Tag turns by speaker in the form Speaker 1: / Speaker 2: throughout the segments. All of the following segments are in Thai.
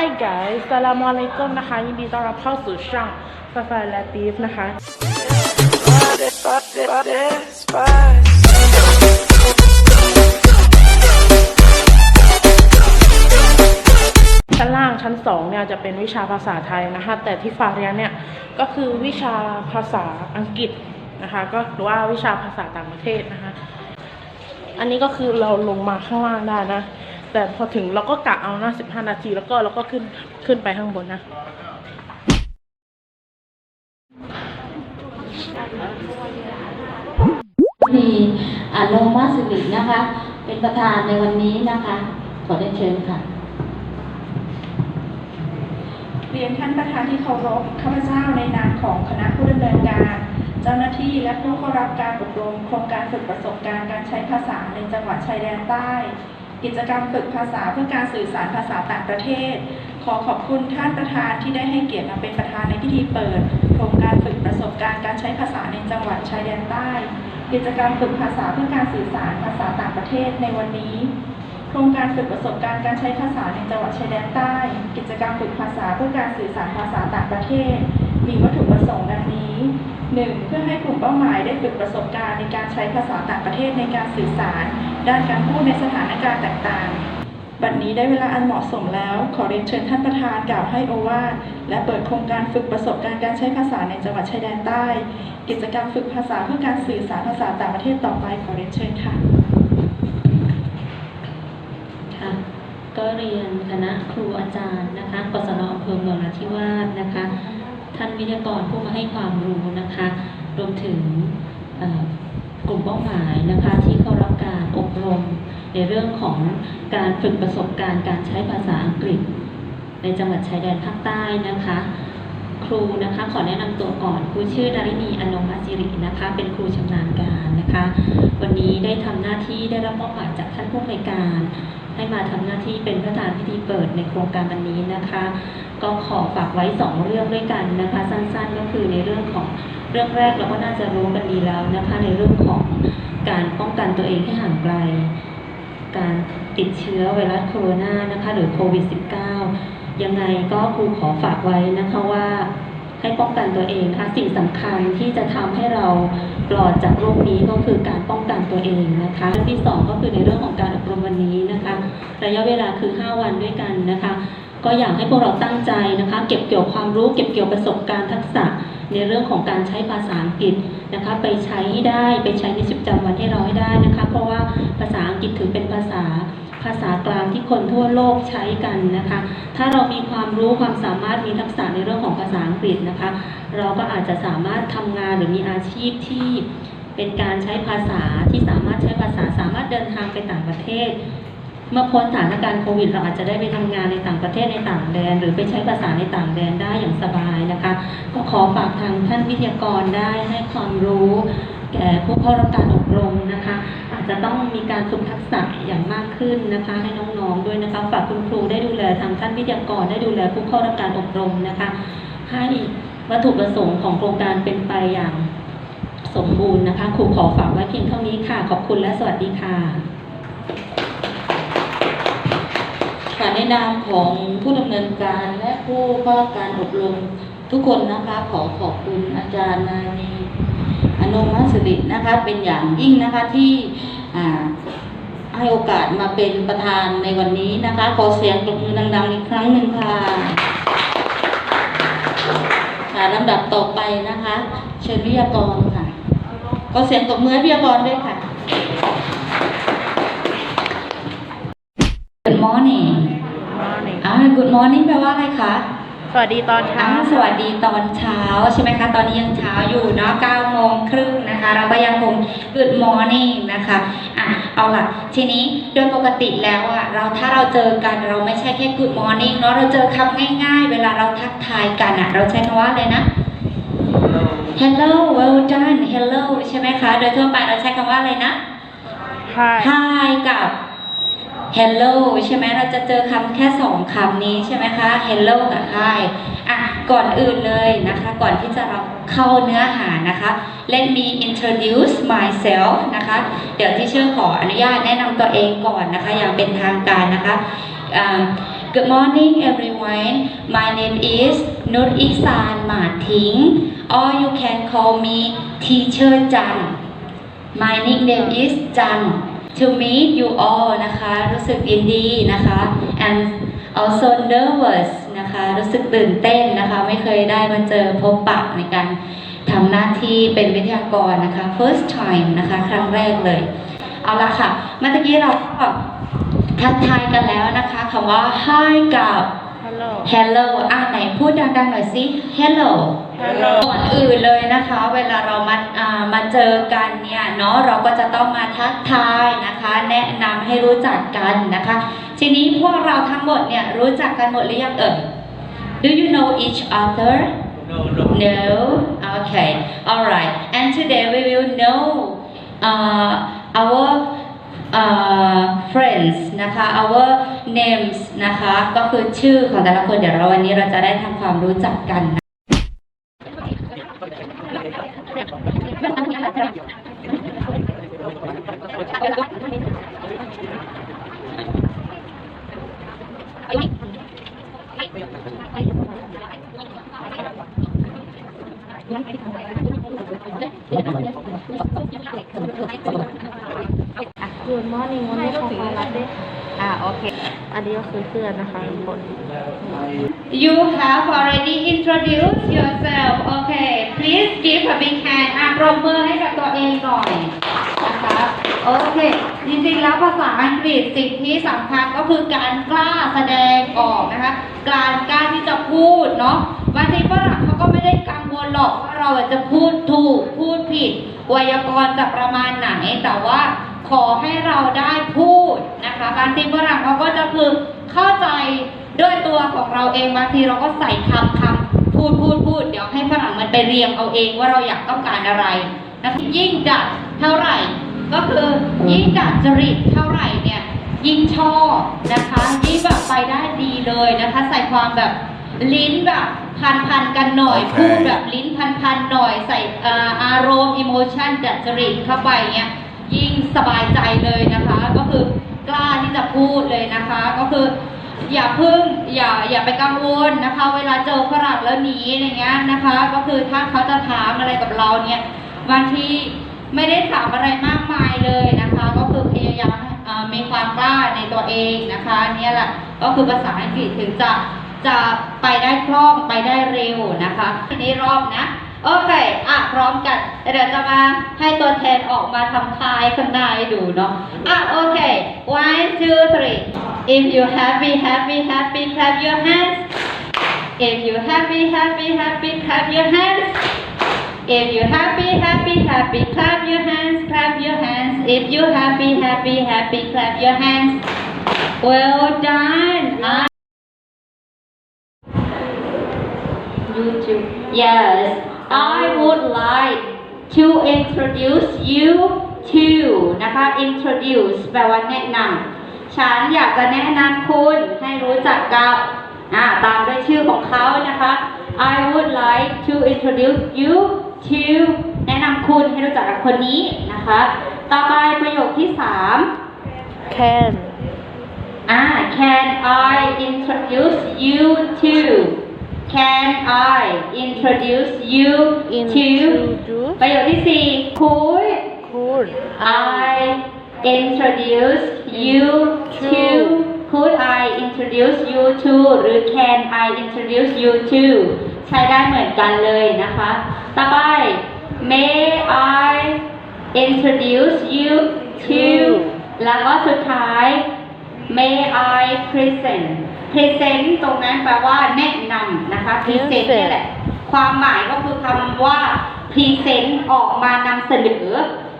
Speaker 1: Hi guys สลามอะลัยกุมนะคะ ยินดีต้อนรับเข้าสู่ช่องฟาฟาและตีฟนะคะ ชั้นล่างชั้นสองเนี่ยจะเป็นวิชาภาษาไทยนะคะ แต่ที่ฝาเรียนเนี่ย ก็คือวิชาภาษาอังกฤษนะคะ ก็หรือว่าวิชาภาษาต่างประเทศนะคะ อันนี้ก็คือเราลงมาข้างล่างได้นะ แต่พอถึงเราก็กะเอานะ15นาทีแล้วก็เราก็ขึ้นขึ้นไปข้างบนนะ
Speaker 2: มีอาโนมาสิรินะคะ เป็นประธานในวันนี้นะคะ ขอได้เชิญค่ะ
Speaker 3: เรียนท่านประธานที่เคารพข้าพเจ้าในนามของคณะผู้ดำเนินการเจ้าหน้าที่และผู้เข้ารับการอบรมโครงการฝึกประสบการณ์การใช้ภาษาในจังหวัดชายแดนใต้ กิจกรรมฝึกภาษาเพื่อการสื่อสารภาษาต่างประเทศ ขอขอบคุณท่านประธานที่ได้ให้เกียรติมาเป็นประธานในพิธีเปิด โครงการฝึกประสบการณ์การใช้ภาษาในจังหวัดชายแดนใต้ กิจกรรมฝึกภาษาเพื่อการสื่อสารภาษาต่างประเทศในวันนี้ โครงการฝึกประสบการณ์การใช้ภาษาในจังหวัดชายแดนใต้ กิจกรรมฝึกภาษาเพื่อการสื่อสารภาษาต่างประเทศ มีวัตถุประสงค์ดังนี้ 1. เพื่อให้กลุ่มเป้าหมายได้ฝึกประสบการณ์ในการใช้ภาษาต่างประเทศในการสื่อสาร ด้านการพูดในสถานการณ์ต่างๆ บัดนี้ได้เวลาอันเหมาะสมแล้ว ขอเรียนเชิญท่านประธานกล่าวให้โอวาทและเปิดโครงการฝึกประสบการณ์การใช้ภาษาในจังหวัดชายแดนใต้ กิจกรรมฝึกภาษาเพื่อการสื่อสารภาษาต่างประเทศต่อไปขอเรียนเชิญค่ะ
Speaker 2: ค่ะก็เรียนคณะครูอาจารย์นะคะกศนอำเภอเมืองนราธิวาสนะคะ ท่านวิทยากรผู้มาให้ความรู้นะคะ รวมถึง กลุ่มเป้าหมายนะคะที่เข้ารับการอบรม ในเรื่องของการฝึกประสบการณ์การใช้ภาษาอังกฤษ ในจังหวัดชายแดนภาคใต้นะคะ ครูนะคะขอแนะนำตัวก่อนครูชื่อดารินีอนงมาจิรินะคะ เป็นครูชำนาญการนะคะ วันนี้ได้ทำหน้าที่ได้รับมอบหมายจากท่านผู้อำนวยการให้มาทำหน้าที่เป็นประธานพิธีเปิดในโครงการวันนี้นะคะ ก็ขอฝากไว้สองเรื่องด้วยกันนะคะ สั้นๆ ก็คือในเรื่องของ รื่องแรกเราก็น่าจะรู้กันดีแล้วนะคะ ในเรื่องของการป้องกันตัวเองให้ห่างไกล การติดเชื้อไวรัสโคโรนานะคะหรือโควิด -19 ยังไงก็ครูขอฝากไว้นะคะว่าให้ป้องกันตัวเองนะคะสิ่งสำคัญที่จะทำให้เราปลอดจากโรคนี้ก็คือการป้องกันตัวเองนะคะเรื่องที่สองก็คือในเรื่องของการอบรมวันนี้นะคะ ระยะเวลาคือ 5 วันด้วยกันนะคะ ก็อยากให้พวกเราตั้งใจนะคะ เก็บเกี่ยวความรู้ เก็บเกี่ยวประสบการณ์ทักษะ ในเรื่องของการใช้ภาษาอังกฤษนะคะไปใช้ให้ได้ไปใช้ในชีวิตประจำวันให้เราให้ได้นะคะ เพราะว่าภาษาอังกฤษถือเป็นภาษาภาษากลางที่คนทั่วโลกใช้กันนะคะ ถ้าเรามีความรู้ความสามารถมีทักษะในเรื่องของภาษาอังกฤษนะคะ เราก็อาจจะสามารถทำงานหรือมีอาชีพที่เป็นการใช้ภาษาที่สามารถใช้ภาษาสามารถเดินทางไปต่างประเทศ เมื่อพ้นสถานการณ์โควิดเราอาจจะได้ไปทำงานในต่างประเทศในต่างแดน หรือไปใช้ภาษาในต่างแดนได้อย่างสบายนะคะ ก็ขอฝากทางท่านวิทยากรได้ให้ความรู้แก่ผู้เข้ารับการอบรมนะคะ อาจจะต้องมีการฝึกทักษะอย่างมากขึ้นนะคะ ให้น้องๆด้วยนะคะฝากคุณครูได้ดูแลทางท่านวิทยากรได้ดูแลผู้เข้ารับการอบรมนะคะ ให้วัตถุประสงค์ของโครงการเป็นไปอย่างสมบูรณ์นะคะครูขอฝากไว้เพียงเท่านี้ค่ะ ขอบคุณและสวัสดีค่ะ ค่ะในนามของผู้ดำเนินการและผู้เข้ารับการอบรมทุกคนนะคะขอขอบคุณอาจารย์นานีอนุมัสิรินะคะเป็นอย่างยิ่งนะคะที่ให้โอกาสมาเป็นประธานในวันนี้นะคะ ขอเสียงปรบมือดังๆอีกครั้งหนึ่งค่ะค่ะลำดับต่อไปนะคะ เชิญวิทยากรค่ะขอเสียงตบมือวิทยากรด้วยค่ะ Good morning อ่า Good morning แปลว่าอะไรคะ
Speaker 1: สวัสดีตอนเช้า
Speaker 2: อ่าสวัสดีตอนเช้าใช่ไหมคะ ตอนนี้ยังเช้าอยู่เนาะ9โมงครึ่งนะคะ เราก็ยังคง Good morning นะคะ อะ เอาล่ะ ทีนี้โดยปกติแล้วอะ เราถ้าเราเจอกันเราไม่ใช่แค่ Good morning เนาะ เราเจอคำง่ายๆ เวลาเราทักทายกันอะ เราใช้คำว่าอะไรนะ Hello well done Hello ใช่ไหมคะ โดยทั่วไปเราใช้คำว่าอะไรนะ
Speaker 1: ค่ะ
Speaker 2: Hi กับ Hello ใช่ไหมเราจะเจอคำแค่สองคำนี้ใช่ไหมคะ Hello กับ Hi อะก่อนอื่นเลยนะคะ ก่อนที่จะเราเข้าเนื้อหานะคะ Let me introduce myself นะคะ เดี๋ยวที่เชื่อขออนุญาตแนะนำตัวเองก่อนนะคะ อย่างเป็นทางการนะคะอ่า
Speaker 4: Good morning everyone my name is Nur Ihsan Mating or you can call me Teacher Jan my nickname is Jan to meet you all นะคะ รู้สึกยินดีนะคะ and also nervous นะคะ รู้สึกตื่นเต้นนะคะ ไม่เคยได้มาเจอพบปะในการทำหน้าที่เป็นวิทยากรนะคะ first time นะคะ ครั้งแรกเลย เอาละค่ะ เมื่อกี้เราก็ทักทายกันแล้วนะคะคำว่า hi กับ
Speaker 1: hello
Speaker 4: hello อะไหนพูดดังๆหน่อยสิ hello
Speaker 1: hello
Speaker 4: ก่อนอื่นเลยนะคะ เวลาเรามาอ่ามาเจอกันเนี่ยเนาะเราก็จะต้องมาทักทายนะคะ แนะนำให้รู้จักกันนะคะ ทีนี้พวกเราทั้งหมดเนี่ยรู้จักกันหมดหรือยังเอ่ย Do you know each other
Speaker 5: No, no.
Speaker 4: No Okay Alright and today we will know uh, our uh, friends นะคะ our names นะคะ ก็คือชื่อของแต่ละคนเดี๋ยวเราวันนี้เราจะได้ทำความรู้จักกันนะ
Speaker 1: Good morning วันนี้ของฟ้ารัฐด้วย อ่าโอเค อันนี้ก็คือเพื่อนนะคะทุกคน
Speaker 4: You have already introduced yourself Okay please give a big hand อะปรบมือให้กับตัวเองหน่อยนะคะโอเค จริงๆ แล้วภาษาอังกฤษสิ่งที่สำคัญก็คือการกล้าแสดงออกนะคะ การกล้าที่จะพูดเนาะบางทีฝรั่งเขาก็ไม่ได้กังวลหรอกว่าเราจะพูดถูก พูดผิดไวยากรณ์จะประมาณไหน แต่ว่าขอให้เราได้พูด นะคะบางทีฝรั่งเขาก็จะคือเข้าใจด้วยตัวของเราเองบางทีเราก็ใส่คำคำพูดพูดพูดเดี๋ยวให้ฝรั่งมันไปเรียงเอาเองว่าเราอยากต้องการอะไรนะคะยิ่งดัดเท่าไหร่ ก็คือยิ่งดัดจริตเท่าไหร่เนี่ยยิ่งชอบนะคะยิ่งแบบไปได้ดีเลยนะคะ ใส่ความแบบลิ้นแบบพันพันๆกันหน่อย
Speaker 5: โอเค
Speaker 4: พูดแบบลิ้นพันพันๆหน่อย ใส่เอ่ออารมณ์อิโมชันดัดจริตเข้าไปเงี้ยยิ่งสบายใจเลยนะคะ ก็คือกล้าที่ จะพูดเลยนะคะ ก็คืออย่าพึ่งอย่าอย่าไปกังวลนะคะ เวลาเจอฝรั่งแล้วหนีอะไรเงี้ยนะคะ ก็คือถ้าเขาจะถามอะไรกับเราเนี่ยบางทีไม่ได้ถามอะไรมากมายเลยนะคะ ก็คือพยายามมีความกล้าในตัวเองนะคะเนี่ยแหละก็คือภาษาอังกฤษถึงจะจะไปได้คล่องไปได้เร็วนะคะทีนี้รอบนะโอเค อะ พร้อมกันเดี๋ยวจะมาให้ตัวแทนออกมาทำทายข้างหน้าให้ดูเนาะ อะ โอเค one two three if you happy happy happy clap your hands if you happy happy happy clap your hands if you happy happy happy clap your hands clap your hands if you happy happy happy clap your hands well done Ah, YouTube. Yes, I would like to introduce you to นะคะ introduce แปลว่าแนะนำ ฉันอยากจะแนะนำคุณให้รู้จักกับอ่าตามด้วยชื่อของเขานะคะ I would like to introduce you to แนะนำคุณให้รู้จักกับคนนี้นะคะ ต่อไปประโยคที่สาม
Speaker 1: can
Speaker 4: อ่า can I introduce you to can I introduce you to
Speaker 1: introduce
Speaker 4: ประโยคที่สี่ could
Speaker 1: could
Speaker 4: I introduce you to could I introduce you to หรือ can I introduce you to ใช้ได้เหมือนกันเลยนะคะ ต่อไป may I introduce you to แล้วก็สุดท้าย may I present present ตรงนั้นแปลว่าแนะนำนะคะ present นี่แหละ ความหมายก็คือคำว่า present ออกมานำเสนอ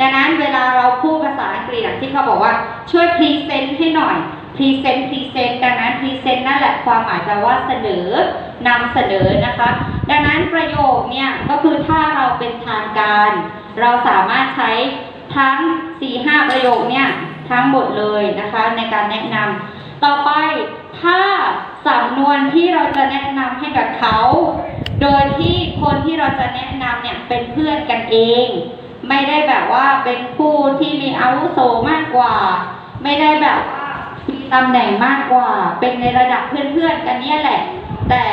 Speaker 4: ดังนั้นเวลาเราพูดภาษาอังกฤษที่เขาบอกว่าช่วย present ให้หน่อย present present ดังนั้น present นั่นแหละความหมายแปลว่าเสนอนำเสนอนะคะ ดังนั้นประโยคเนี่ยก็คือถ้าเราเป็นทางการ เราสามารถใช้ทั้ง 4-5 ประโยคเนี่ยทั้งหมดเลยนะคะในการแนะนำต่อไปถ้าสำนวนที่เราจะแนะนำให้กับเขา โดยที่คนที่เราจะแนะนำเนี่ยเป็นเพื่อนกันเอง ไม่ได้แบบว่าเป็นผู้ที่มีอาวุโสมากกว่า ไม่ได้แบบว่ามีตำแหน่งมากกว่า เป็นในระดับเพื่อนๆกันเนี่ยแหละ แต่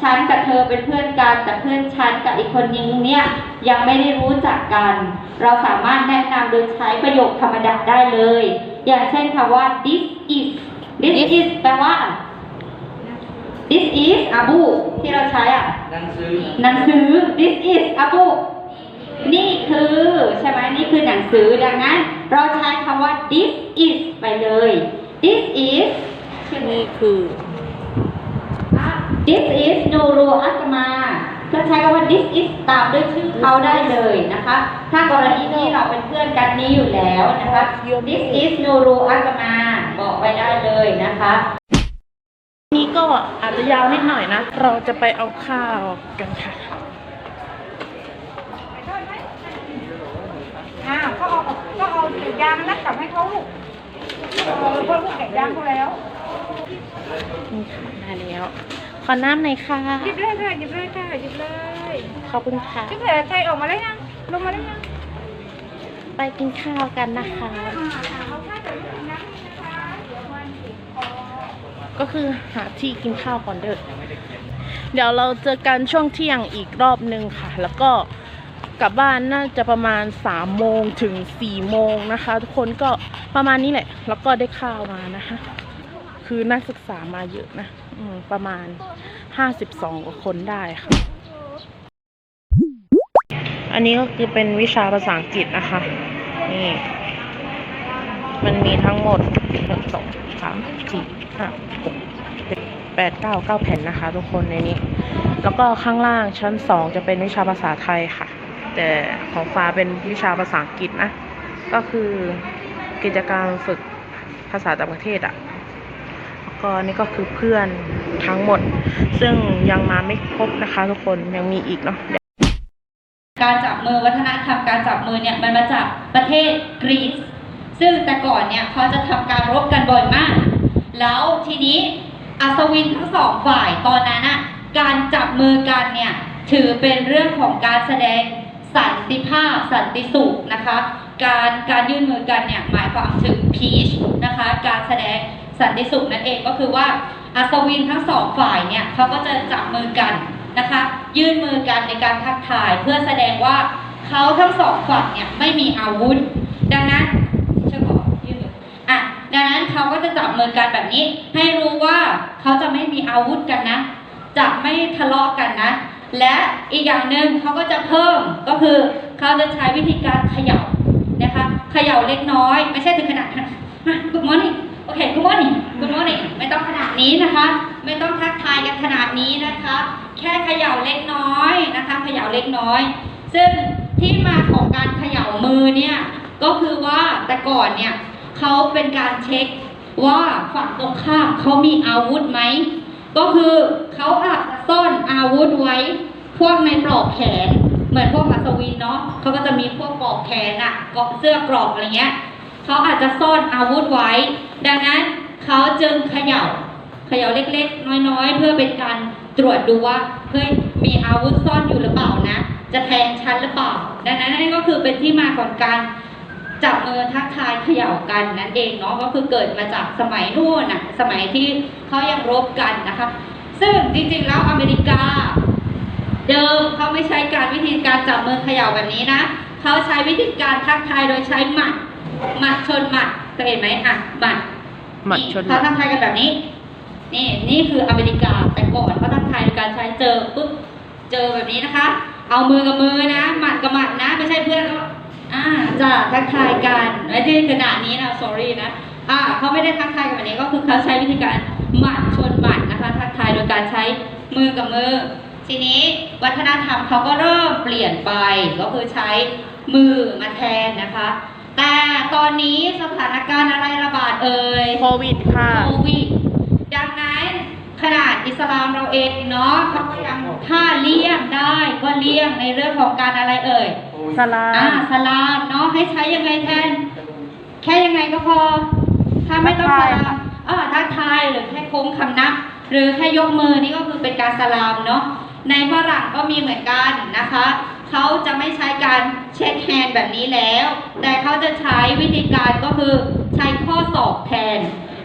Speaker 4: ฉันกับเธอเป็นเพื่อนกัน แต่เพื่อนฉันกับอีกคนนึงเนี่ยยังไม่ได้รู้จักกัน เราสามารถแนะนำโดยใช้ประโยคธรรมดาได้เลย อย่างเช่นคำว่า this is this is แปลว่า this is a book ที่เราใช้อะ
Speaker 5: หนังสือ
Speaker 4: หนังสือ this is a book นี่คือใช่ไหมนี่คือหนังสือดังนั้น เราใช้คำว่า this is ไปเลย this is
Speaker 1: นี่คือ
Speaker 4: this is Nuru Atma ก็ใช้คำว่า this is ตามด้วยชื่อเขาได้เลยนะคะ ถ้ากรณีที่เราเป็นเพื่อนกันนี้อยู่แล้วนะคะ this is Nuru Atma บอกไว้ได้เลยนะคะ
Speaker 1: นี่ก็อาจจะยาวนิดหน่อยนะ เราจะไปเอาข้าวกันค่ะ
Speaker 6: อ้าวก็เอาก็เอาไก่ย่างนัดกลับให้เขาลูกเออเพิ่มพวกไก่ย่างเขาแล้ว
Speaker 1: นี่ค่ะได้แล้ว ขอน้ำหน่อยค่ะ
Speaker 6: หยิบเลยค่ะหยิบเลยค่ะหยิบเลย
Speaker 1: ขอบคุณค่ะ
Speaker 6: พี่เผยใจออกมาแล้วยังลงมาแล้วยัง
Speaker 1: ไปกินข้าวกันนะคะ
Speaker 6: อ่าเอาข้าวเดี๋ยวลูกกินน้ำนี่นะคะเดี๋ยวมันติดคอ
Speaker 1: ก็คือหาที่กินข้าวก่อนเด้อ เดี๋ยวเราเจอกันช่วงเที่ยงอีกรอบนึงค่ะ แล้วก็ กลับบ้านน่าจะประมาณ3โมงถึง4โมงนะคะ ทุกคนก็ประมาณนี้แหละ แล้วก็ได้ข้าวมานะคะ คือนักศึกษามาเยอะนะประมาณ 52กว่าคนได้ค่ะ อันนี้ก็คือเป็นวิชาภาษาอังกฤษนะคะ นี่ มันมีทั้งหมดหนึ่งสองสามสี่ห้าหกแปดเก้าเก้าแผ่นนะคะ ทุกคนในนี้ แล้วก็ข้างล่างชั้นสองจะเป็นวิชาภาษาไทยค่ะ แต่ของฟ้าเป็นวิชาภาษาอังกฤษนะ ก็คือกิจกรรมฝึกภาษาต่างประเทศอะ่ะแล้วก็นี่ก็คือเพื่อนทั้งหมด ซึ่งยังมาไม่ครบนะคะทุกคนยังมีอีกเนาะ
Speaker 4: การจับมือวัฒนธรรมการจับมือเนี่ยมันมาจากประเทศกรีซซึ่งแต่ก่อนเนี่ยเขาจะทำการรบกันบ่อยมาก แล้วทีนี้อัศวินทั้งสองฝ่ายตอนนั้นอะการจับมือกันเนี่ยถือเป็นเรื่องของการแสดง สันติภาพ สันติสุขนะคะ การการยื่นมือกันเนี่ยหมายความถึงพีชนะคะ การแสดงสันติสุขนั่นเองก็คือว่าอัศวินทั้งสองฝ่ายเนี่ยเขาก็จะจับมือกันนะคะ ยื่นมือกันในการทักทายเพื่อแสดงว่าเขาทั้งสองฝั่งเนี่ยไม่มีอาวุธ ดังนั้นเชื่อขอยื่นมืออะดังนั้นเขาก็จะจับมือกันแบบนี้ ให้รู้ว่าเขาจะไม่มีอาวุธกันนะจะไม่ทะเลาะกันนะ และอีกอย่างหนึ่งเขาก็จะเพิ่มก็คือเขาจะใช้วิธีการเขย่านะคะเขย่าเล็กน้อย ไม่ใช่ถึงขนาดนั้นมา good morning โอเค good morning good morning ไม่ต้องขนาดนี้นะคะ ไม่ต้องทักทายกันขนาดนี้นะคะ แค่เขย่าเล็กน้อยนะคะเขย่าเล็กน้อย ซึ่งที่มาของการเขย่ามือเนี่ยก็คือว่าแต่ก่อนเนี่ยเขาเป็นการเช็คว่าฝั่งตรงข้ามเขามีอาวุธไหม ก็คือเขาอาจจะซ่อนอาวุธไว้ พวกในปลอกแขน เหมือนพวกอัศวินเนาะเขาก็จะมีพวกปลอกแขนอะเกาะเสื้อกรอกอะไรเงี้ยเขาอาจจะซ่อนอาวุธไว้ ดังนั้นเขาจึงเขย่าเขย่าเล็กๆ น้อยๆ เพื่อเป็นการตรวจดูว่าเฮ้ยมีอาวุธซ่อนอยู่หรือเปล่านะ จะแทงฉันหรือเปล่า ดังนั้นนั่นก็คือเป็นที่มาของการ จับมือทักทายเขย่ากันนั่นเองเนาะก็คือเกิดมาจากสมัยนู่นน่ะสมัยที่เขายังรบกันนะคะ ซึ่งจริงๆแล้วอเมริกา เดิมเขาไม่ใช้การวิธีการจับมือเขย่าแบบนี้นะเขาใช้วิธีการทักทายโดยใช้หมัดหมัดชนหมัดเคยเห็นไหมอะหมัด
Speaker 1: หมัดชนหมัด
Speaker 4: เขาทักทายกันแบบนี้นี่นี่คืออเมริกาแต่ก่อนเขาทักทายโดยการใช้เจอปุ๊บเจอแบบนี้นะคะ เอามือกับมือนะ หมัดกับหมัดนะ ไม่ใช่เพื่อนเขา อ่าจะทักทายกันไม่ใช่ขนาดนี้นะ sorry นะอ่าเขาไม่ได้ทักทายกันแบบนี้ก็คือเขาใช้วิธีการหมัดชนหมัดนะคะ ทักทายโดยการใช้มือกับมือ ทีนี้วัฒนธรรมเขาก็เริ่มเปลี่ยนไปก็คือใช้มือมาแทนนะคะ แต่ตอนนี้สถานการณ์อะไรระบาดเอ่ย
Speaker 1: โควิดค่ะ
Speaker 4: โควิดดังนั้น ขนาดอิสลามเราเองเนาะเขาก็ยังถ้าเลี่ยงได้ก็เลี่ยงในเรื่องของการอะไรเอ่ย
Speaker 1: สลา
Speaker 4: อ่ามสลามเนาะให้ใช้ยังไงแทน แค่ยังไงก็พอ ถ้าไม่ต้องสลามอ่าทักทายหรือแค่โค้งคำนับหรือแค่ยกมือนี่ก็คือเป็นการสลามเนาะในฝรั่งก็มีเหมือนกันนะคะเขาจะไม่ใช้การเช็คแฮนด์แบบนี้แล้ว แต่เขาจะใช้วิธีการก็คือใช้ข้อศอกแทน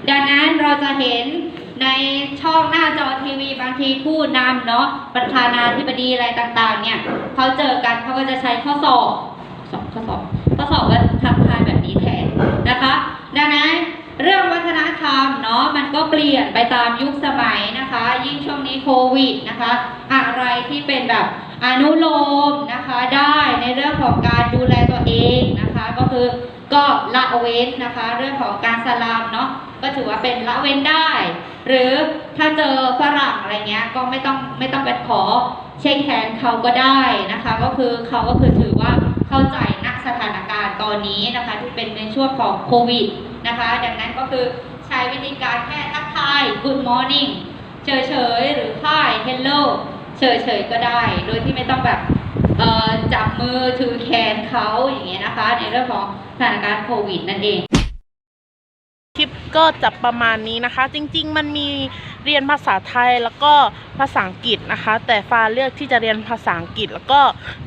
Speaker 4: ดังนั้นเราจะเห็น ในช่องหน้าจอทีวีบางทีผู้นำเนาะประธานาธิบดีอะไรต่างๆ เนี่ยเขาเจอกันเขาก็จะใช้ข้อสอบสอบข้อสอบข้อสอบก็ทักทายแบบนี้แทนนะคะดังนั้นเรื่องวัฒนธรรมเนาะมันก็เปลี่ยนไปตามยุคสมัยนะคะ ยิ่งช่วงนี้โควิดนะคะ อะไรที่เป็นแบบ อนุโลมนะคะได้ในเรื่องของการดูแลตัวเองนะคะ ก็คือก็ละเว้นนะคะ เรื่องของการสลามเนาะก็ถือว่าเป็นละเว้นได้ หรือถ้าเจอฝรั่งอะไรเงี้ยก็ไม่ต้องไม่ต้องไปขอเช็คแฮนเขาก็ได้นะคะ ก็คือเขาก็คือถือว่าเข้าใจณสถานการณ์ตอนนี้นะคะ ที่เป็นในช่วงของโควิดนะคะ ดังนั้นก็คือใช้วิธีการแค่ทักทาย Good morning เฉยๆหรือ Hi Hello เฉยๆก็ได้ โดยที่ไม่ต้องแบบจับมือถือแขนเขาอย่างเงี้ยนะคะ ในเรื่องของสถานการณ์โควิดนั่นเอง
Speaker 1: คลิปก็จะประมาณนี้นะคะ จริง ๆ มันมี เรียนภาษาไทยแล้วก็ภาษาอังกฤษนะคะ แต่ฟ้าเลือกที่จะเรียนภาษาอังกฤษ แล้วก็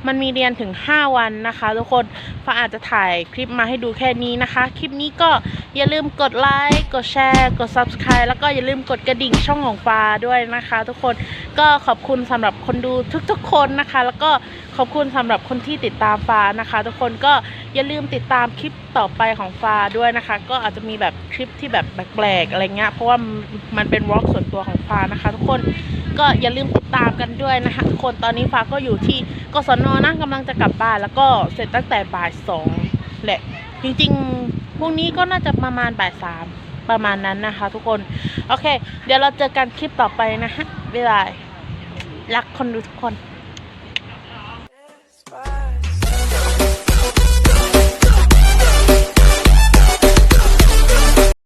Speaker 1: มันมีเรียนถึง 5 วันนะคะ ทุกคนฟ้าอาจจะถ่ายคลิปมาให้ดูแค่นี้นะคะ คลิปนี้ก็อย่าลืมกดไลค์กดแชร์กด subscribe แล้วก็อย่าลืมกดกระดิ่งช่องของฟ้าด้วยนะคะ ทุกคนก็ขอบคุณสำหรับคนดูทุกๆคนนะคะ แล้วก็ ขอบคุณสำหรับคนที่ติดตามฟ้านะคะ ทุกคนก็อย่าลืมติดตามคลิปต่อไปของฟ้าด้วยนะคะ ก็อาจจะมีแบบคลิปที่แบบแปลกๆอะไรเงี้ยเพราะว่ามันเป็นวอล์กส่วนตัวของฟ้านะคะ ทุกคนก็อย่าลืมติดตามกันด้วยนะคะทุกคนตอนนี้ฟ้าก็อยู่ที่กศนนะกำลังจะกลับบ้านแล้วก็เสร็จตั้งแต่บ่ายสองแหละจริงๆพรุ่งนี้ก็น่าจะประมาณบ่ายสามประมาณนั้นนะคะ ทุกคนโอเค เดี๋ยวเราเจอกันคลิปต่อไปนะฮะบ๊ายบายรักคนดูทุกคน